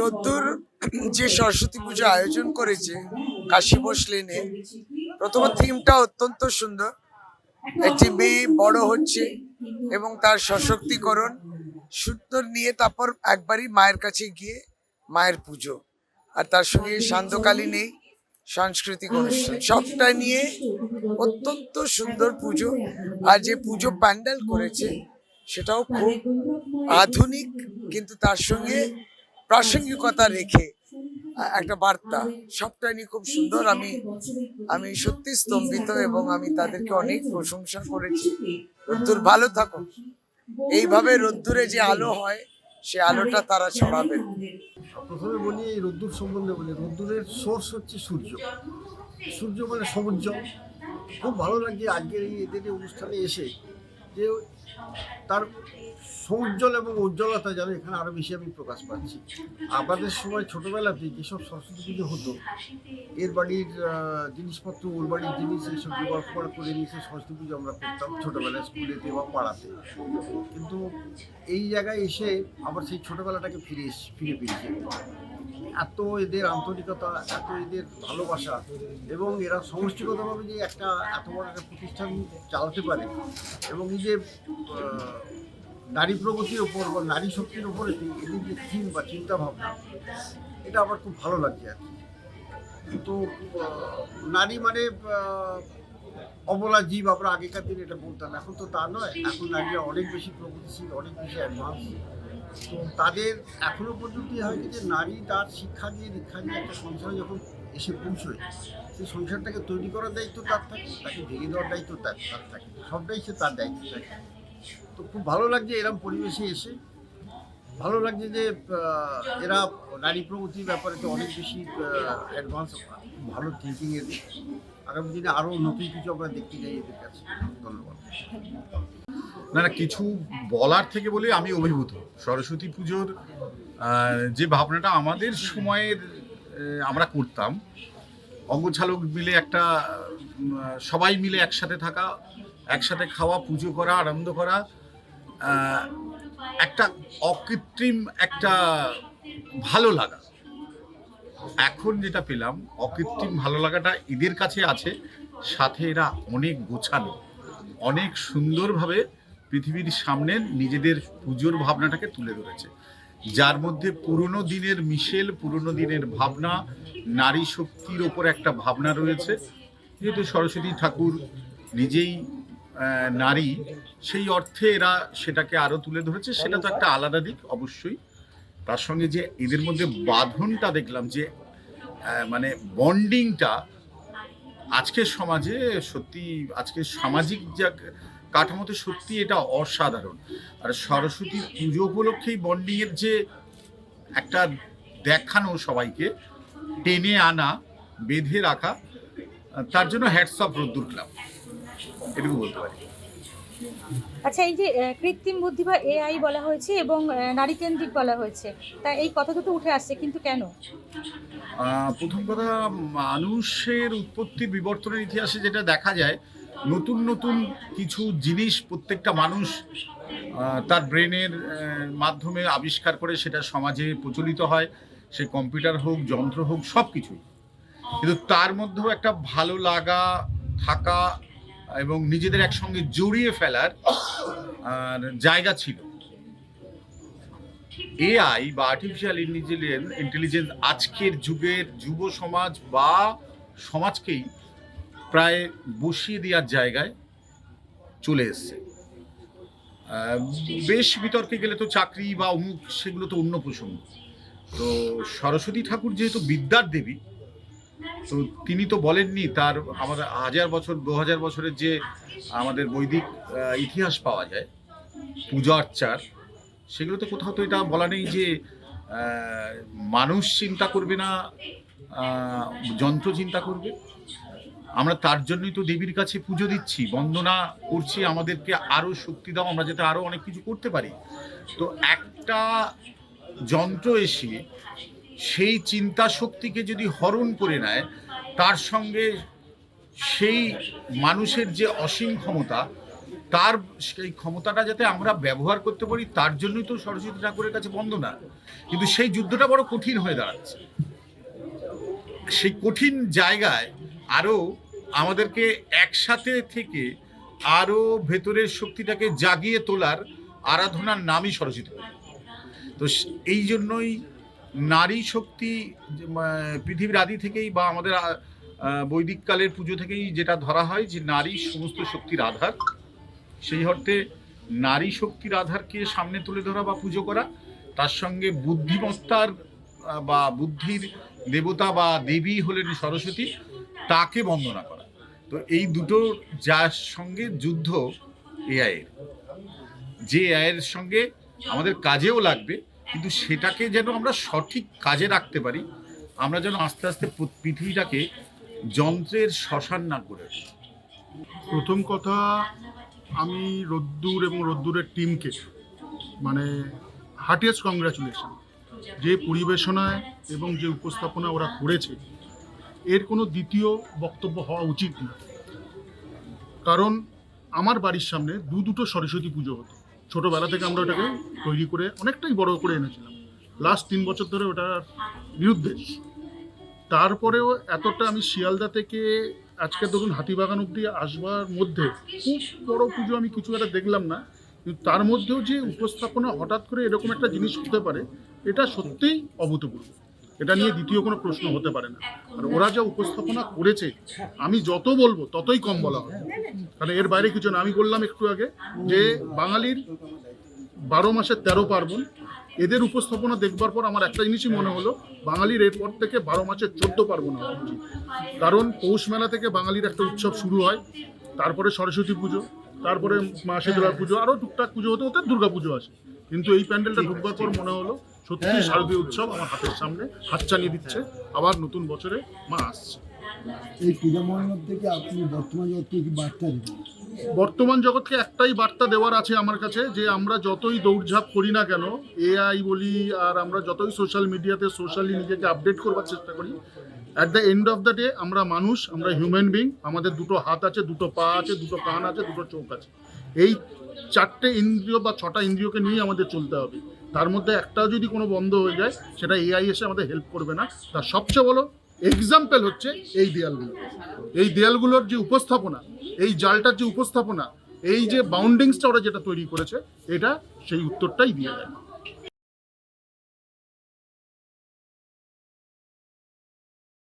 রোদ্দুর যে সরস্বতী পুজো আয়োজন করেছে, কাশী লেনে প্রথম থিমটা অত্যন্ত সুন্দর। একটি মেয়ে বড় হচ্ছে এবং তার সশক্তিকরণ, সুন্দর নিয়ে তারপর একবারই মায়ের কাছে গিয়ে মায়ের পুজো। আর তার সঙ্গে সান্ধ্যকালী নেই, সাংস্কৃতিক অনুষ্ঠান। সবটা নিয়ে অত্যন্ত সুন্দর পুজো। আর যে পুজো প্যান্ডেল করেছে, সেটাও খুব আধুনিক, কিন্তু তার সঙ্গে প্রাসঙ্গিকতা রেখে একটা বার্তা সবটা নিয়ে খুব সুন্দর। আমি আমি সত্যি স্তম্ভিত এবং আমি তাদেরকে অনেক প্রশংসা করেছি। রোদ্দুর, ভালো থাকো। এইভাবে রোদ্দুরে যে আলো হয়, সে আলোটা তারা ছড়াবেন প্রথমে বলি এই রোদ্দুর সম্বন্ধে বলি, রোদ্দুরের সোর্স হচ্ছে সূর্য। সূর্য মানে সমুদ্র। খুব ভালো লাগে আজকের এই এদের অনুষ্ঠানে এসে যে তার সৌজ্জ্বল এবং উজ্জ্বলতা যেন এখানে আরও বেশি আমি প্রকাশ পাচ্ছি। আমাদের সময় ছোটোবেলাতে যেসব সরস্বতী পুজো হতো, এর বাড়ির জিনিসপত্র, ওর বাড়ির জিনিস এইসব জোগাড় ফোগাড় করে নিয়ে সেই সরস্বতী পুজো আমরা করতাম ছোটোবেলায় স্কুলেতে বা পাড়াতে। কিন্তু এই জায়গায় এসে আবার সেই ছোটোবেলাটাকে ফিরে ফিরে পেয়েছি। এত এদের আন্তরিকতা, এত এদের ভালোবাসা এবং এরা সমষ্টিগতভাবে যে একটা এত বড় একটা প্রতিষ্ঠান চালাতে পারে এবং এই যে নারী প্রগতির ওপর বা নারী শক্তির ওপরে এদের যে থিম বা চিন্তা ভাবনা এটা আমার খুব ভালো লাগছে আর তো নারী মানে অবলা জীব আমরা আগেকার দিনে এটা বলতাম, এখন তো তা নয়। এখন নারীরা অনেক বেশি প্রগতিশীল, অনেক বেশি অ্যাডভান্স তো তাদের এখনও পর্যন্ত হয় যে নারী তার শিক্ষা দিয়ে দীক্ষা দিয়ে একটা সংসারে যখন এসে পৌঁছয়, সেই সংসারটাকে তৈরি করার দায়িত্ব তার থাকে, তাকে ভেঙে দেওয়ার দায়িত্ব তার তার থাকে। সবটাই সে তার দায়িত্ব থাকে। তো খুব ভালো লাগছে এরম পরিবেশে এসে। ভালো লাগছে যে এরা নারী প্রগতির ব্যাপারে তো অনেক বেশি অ্যাডভান্স ভালো থিঙ্কিং এর আগামী দিনে আরও নতুন কিছু আমরা দেখতে যাই এদের কাছে। ধন্যবাদ। না না, কিছু বলার থেকে বলে আমি অভিভূত। সরস্বতী পুজোর যে ভাবনাটা আমাদের সময়ের আমরা করতাম, অঙ্গছালক মিলে একটা সবাই মিলে একসাথে থাকা, একসাথে খাওয়া, পুজো করা, আনন্দ করা একটা অকৃত্রিম একটা ভালো লাগা। এখন যেটা পেলাম, অকৃত্রিম ভালো লাগাটা এদের কাছে আছে, সাথে এরা অনেক গোছানো অনেক সুন্দরভাবে পৃথিবীর সামনে নিজেদের পুজোর ভাবনাটাকে তুলে ধরেছে। যার মধ্যে পুরনো দিনের মিশেল, পুরনো দিনের ভাবনা, নারী শক্তির ওপর একটা ভাবনা রয়েছে। যেহেতু সরস্বতী ঠাকুর নিজেই নারী, সেই অর্থে এরা সেটাকে আরও তুলে ধরেছে। সেটা তো একটা আলাদা দিক, অবশ্যই। তার সঙ্গে যে এদের মধ্যে বাঁধনটা দেখলাম যে মানে বন্ডিংটা আজকের সমাজে সত্যি, আজকের সামাজিক যা কাঠামোতে সত্যি এটা অসাধারণ। আর সরস্বতী পুজো উপলক্ষেই বন্ডিংয়ের যে একটা দেখানো সবাইকে টেনে আনা বেঁধে রাখা তার জন্য হ্যাটস অফ রোদ্দুর ক্লাব এটুকু বলতে পারি। আচ্ছা এই যে কৃত্রিম বুদ্ধি বা এআই বলা হয়েছে এবং আহ, নারীকেন্দ্রিক বলা হয়েছে তা এই কথা দুটো উঠে আসছে কিন্তু কেন? প্রথম কথা মানুষের উৎপত্তির বিবর্তনের ইতিহাসে যেটা দেখা যায় নতুন নতুন কিছু জিনিস প্রত্যেকটা মানুষ তার ব্রেনের মাধ্যমে আবিষ্কার করে, সেটা সমাজে প্রচলিত হয়। সে কম্পিউটার হোক, যন্ত্র হোক সব কিছুই কিন্তু তার মধ্যেও একটা ভালো লাগা থাকা এবং নিজেদের একসঙ্গে জড়িয়ে ফেলার জায়গা ছিল। এআই বা আর্টিফিশিয়াল ইন্টেলিজেন্স আজকের যুগের যুব সমাজ বা সমাজকেই প্রায় বসিয়ে দেওয়ার জায়গায় চলে এসছে। বেশ বিতর্কে গেলে তো চাকরি বা অমুক, সেগুলো তো অন্য প্রসঙ্গ। তো সরস্বতী ঠাকুর যেহেতু বিদ্যার দেবী, তো তিনি তো বলেননি তার আমাদের হাজার বছর, দু হাজার বছরের যে আমাদের বৈদিক ইতিহাস পাওয়া যায়, পূজা অর্চার সেগুলোতে কোথাও তো এটা বলা নেই যে মানুষ চিন্তা করবে না যন্ত্র চিন্তা করবে। আমরা তার জন্যই তো দেবীর কাছে পুজো দিচ্ছি, বন্দনা করছি, আমাদেরকে আরও শক্তি দাও, আমরা যাতে আরও অনেক কিছু করতে পারি। তো একটা যন্ত্র এসে সেই চিন্তা শক্তিকে যদি হরণ করে নেয়, তার সঙ্গে সেই মানুষের যে অসীম ক্ষমতা, তার সেই ক্ষমতাটা যাতে আমরা ব্যবহার করতে পারি, তার জন্যই তো সরস্বতী ঠাকুরের কাছে বন্দনা। কিন্তু সেই যুদ্ধটা বড় কঠিন হয়ে দাঁড়াচ্ছে। সেই কঠিন জায়গায় আরও আমাদেরকে একসাথে থেকে আরও ভেতরের শক্তিটাকে জাগিয়ে তোলার আরাধনার নামই সরস্বতী তো এই জন্যই নারী শক্তি পৃথিবীর আদি থেকেই বা আমাদের আহ, আহ, বৈদিক কালের পুজো থেকেই যেটা ধরা হয় যে নারী সমস্ত শক্তির আধার। সেই অর্থে নারী শক্তির আধারকে সামনে তুলে ধরা বা পুজো করা তার সঙ্গে বুদ্ধিমত্তার বা বুদ্ধির দেবতা বা দেবী হলেন সরস্বতী। তাকে বন্দনা করা। তো এই দুটো যার সঙ্গে যুদ্ধ এআইয়ের যে এআইয়ের সঙ্গে আমাদের কাজেও লাগবে, কিন্তু সেটাকে যেন আমরা সঠিক কাজে রাখতে পারি, আমরা যেন আস্তে আস্তে পৃথিবীটাকে যন্ত্রের শ্মশান না করে। প্রথম কথা, আমি রোদ্দুর এবং রোদ্দুরের টিমকে মানে হার্টিয়েস্ট কংগ্রাচুলেশন যে পরিবেশনায় এবং যে উপস্থাপনা ওরা করেছে এর কোনো দ্বিতীয় বক্তব্য হওয়া উচিত না। কারণ আমার বাড়ির সামনে দু দুটো সরস্বতী পুজো হতো। ছোটোবেলা থেকে আমরা ওটাকে তৈরি করে অনেকটাই বড় করে এনেছিলাম। লাস্ট তিন বছর ধরে ওটার বিরুদ্ধে। তারপরেও এতটা আমি শিয়ালদা থেকে আজকে ধরুন হাতিবাগান অব্দি আসবার মধ্যে খুব বড় পুজো আমি কিছু একটা দেখলাম না। কিন্তু তার মধ্যেও যে উপস্থাপনা হঠাৎ করে এরকম একটা জিনিস হতে পারে, এটা সত্যিই অভূতপূর্ব। এটা নিয়ে দ্বিতীয় কোনো প্রশ্ন হতে পারে না। আর ওরা যা উপস্থাপনা করেছে, আমি যত বলব ততই কম বলা হবে। কারণ এর বাইরে কিছু না। আমি বললাম একটু আগে যে বাঙালির বারো মাসের তেরো পার্বণ, এদের উপস্থাপনা দেখবার পর আমার একটা জিনিসই মনে হলো, বাঙালির এরপর থেকে বারো মাসের চোদ্দ পার্বণ হওয়া উচিত। কারণ পৌষ মেলা থেকে বাঙালির একটা উৎসব শুরু হয়, তারপরে সরস্বতী পুজো, তারপরে মা শীতলা পুজো, আরও টুকটাক পুজো হতে হতে দুর্গা পুজো আসে। কিন্তু এই প্যান্ডেলটা ঢুকবার পর মনে হলো সত্যি শারদীয় উৎসব আমার হাতের সামনে হাত চালিয়ে দিচ্ছে আবার নতুন বছরে মা আসছে। এই পূজা মণ্ডপ থেকে আপনি বর্তমান জগৎকে কি বার্তা দেবেন? বর্তমান জগৎকে একটাই বার্তা দেওয়ার আছে আমার কাছে যে আমরা যতই দৌড়ঝাঁপ করি না কেন এআই বলি আর আমরা যতই সোশ্যাল মিডিয়াতে সোশ্যালি নিজেকে আপডেট করবার চেষ্টা করি at the end of the day আমরা মানুষ আমরা হিউম্যান বিং আমাদের দুটো হাত আছে দুটো পা আছে দুটো কান আছে দুটো চোখ আছে। এই চারটে ইন্দ্রিয় বা ছটা ইন্দ্রিয়কে নিয়ে আমাদের চলতে হবে। তার মধ্যে একটাও যদি কোনো বন্ধ হয়ে যায়, সেটা এআই এসে আমাদের হেল্প করবে না। তার সবচেয়ে বড় এক্সাম্পল হচ্ছে এই দেয়ালগুলো। এই দেয়ালগুলোর যে উপস্থাপনা, এই জালটার যে উপস্থাপনা, এই যে বাউন্ডিংসটা ওরা যেটা তৈরি করেছে, এটা সেই উত্তরটাই দিয়ে দেয়।